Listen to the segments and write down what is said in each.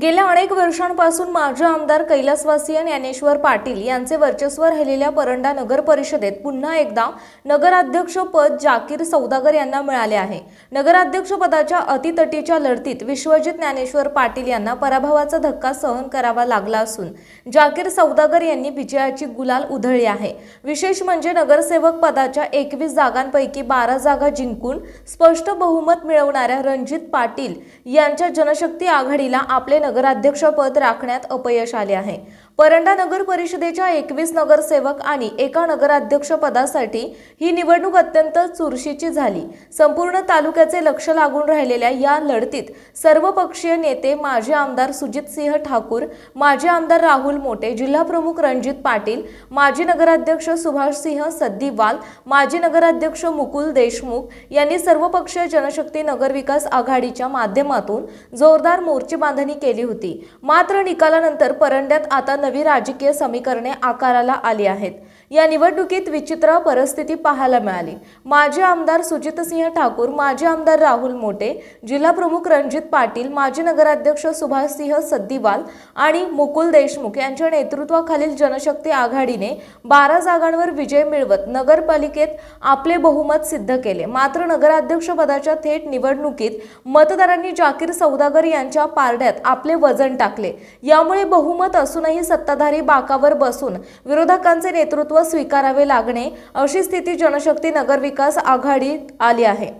गेल्या अनेक वर्षांपासून माजी आमदार कैलासवासीय ज्ञानेश्वर पाटील यांचे वर्चस्व राहिलेल्या परंडा नगर परिषदेत पुन्हा एकदा नगराध्यक्ष पद जाकीर सौदागर यांना मिळाले आहे. नगराध्यक्ष पदाच्या अतितटीच्या लढतीत विश्वजित ज्ञानेश्वर पाटील यांना पराभवाचा धक्का सहन करावा लागला असून जाकीर सौदागर यांनी विजयाची गुलाल उधळली आहे. विशेष म्हणजे नगरसेवक पदाच्या एकवीस जागांपैकी बारा जागा जिंकून स्पष्ट बहुमत मिळवणाऱ्या रणजित पाटील यांच्या जनशक्ती आघाडीला आपले नगराध्यक्षपद राखण्यात अपयश आले आहे. परंडा नगर परिषदेच्या एकवीस नगरसेवक आणि एका नगराध्यक्ष पदासाठी ही निवडणूक अत्यंत चुरशीची झाली. संपूर्ण तालुक्याचे लक्ष लागून राहिलेल्या या लढतीत सर्वपक्षीय नेते माजी आमदार सुजितसिंह ठाकूर माजी आमदार राहुल मोटे जिल्हाप्रमुख रणजित पाटील माजी नगराध्यक्ष सुभाषसिंह सद्दीवाल माजी नगराध्यक्ष मुकुल देशमुख यांनी सर्वपक्षीय जनशक्ती नगर विकास आघाडीच्या माध्यमातून जोरदार मोर्चे बांधणी केली होती. मात्र निकालानंतर परंड्यात आता नवी राजकीय समीकरणे आकाराला आली आहेत. या निवडणुकीत विचित्र परिस्थिती पाहायला मिळाली. माजी आमदार सुजितसिंह ठाकूर माजी आमदार राहुल मोटे जिल्हाप्रमुख रणजित पाटील माजी नगराध्यक्ष सुभाषसिंह सद्दीवाल आणि मुकुल देशमुख यांच्या नेतृत्वाखालील जनशक्ती आघाडीने बारा जागांवर विजय मिळवत नगरपालिकेत आपले बहुमत सिद्ध केले. मात्र नगराध्यक्ष पदाच्या थेट निवडणुकीत मतदारांनी जाकीर सौदागर यांच्या पारड्यात आपले वजन टाकले. यामुळे बहुमत असूनही सत्ताधारी बाकावर बसून विरोधकांचे नेतृत्व स्वीकारावे लागणे अशी स्थिती जनशक्ती नगरविकास आघाडीत आली आहे.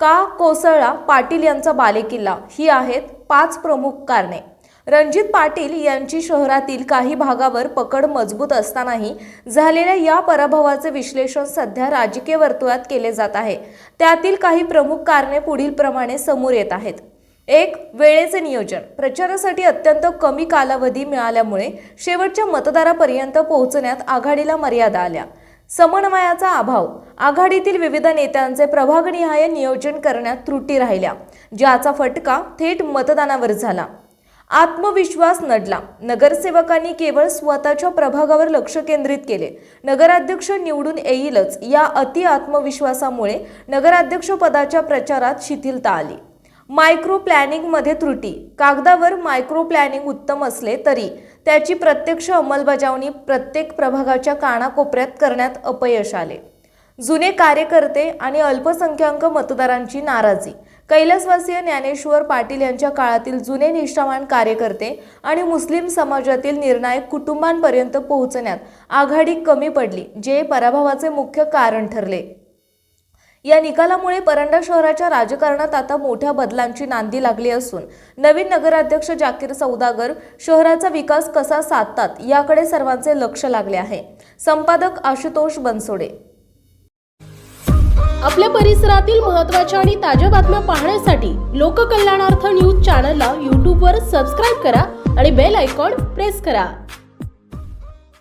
का कोसळला? पाटील यांचा बालेकिल्ला. ही आहेत पाच प्रमुख कारणे. रणजित पाटील यांची शहरातील काही भागावर पकड मजबूत असतानाही झालेल्या या पराभवाचे विश्लेषण सध्या राजकीय वर्तुळात केले जात आहे. त्यातील काही प्रमुख कारणे पुढील प्रमाणे समोर येत आहेत. एक वेळेचे नियोजन. प्रचारासाठी अत्यंत कमी कालावधी मिळाल्यामुळे शेवटच्या मतदारापर्यंत पोहोचण्यात आघाडीला मर्यादा आल्या. समन्वयाचा अभाव. आघाडीतील विविध नेत्यांचे प्रभागनिहाय नियोजन करण्यात त्रुटी राहिल्या ज्याचा फटका थेट मतदानावर झाला. आत्मविश्वास नडला. नगरसेवकांनी केवळ स्वतःच्या प्रभागावर लक्ष केंद्रित केले. नगराध्यक्ष निवडून येईलच या अति आत्मविश्वासामुळे नगराध्यक्षपदाच्या प्रचारात शिथिलता आली. मायक्रो प्लॅनिंगमध्ये त्रुटी. कागदावर मायक्रो प्लॅनिंग उत्तम असले तरी त्याची प्रत्यक्ष अंमलबजावणी प्रत्येक प्रभागाच्या कानाकोपऱ्यात करण्यात अपयश आले. जुने कार्यकर्ते आणि अल्पसंख्याक मतदारांची नाराजी. कैलासवासीय ज्ञानेश्वर पाटील यांच्या काळातील जुने निष्ठावान कार्यकर्ते आणि मुस्लिम समाजातील निर्णायक कुटुंबांपर्यंत पोहोचण्यात आघाडी कमी पडली जे पराभवाचे मुख्य कारण ठरले. या निकालामुळे परंडा शहराच्या राजकारणात आता मोठ्या बदलांची नांदी लागली असून नवीन नगराध्यक्ष जाकीर सौदागर शहराचा विकास कसा साधतात याकडे सर्वांचे लक्ष लागले आहे. संपादक आशुतोष बनसोडे. आपल्या परिसरातील महत्त्वाच्या आणि ताज्या बातम्या पाहण्यासाठी लोककल्याणार्थ न्यूज चॅनलला यूट्यूबवर सबस्क्राईब करा आणि बेल आयकॉन प्रेस करा.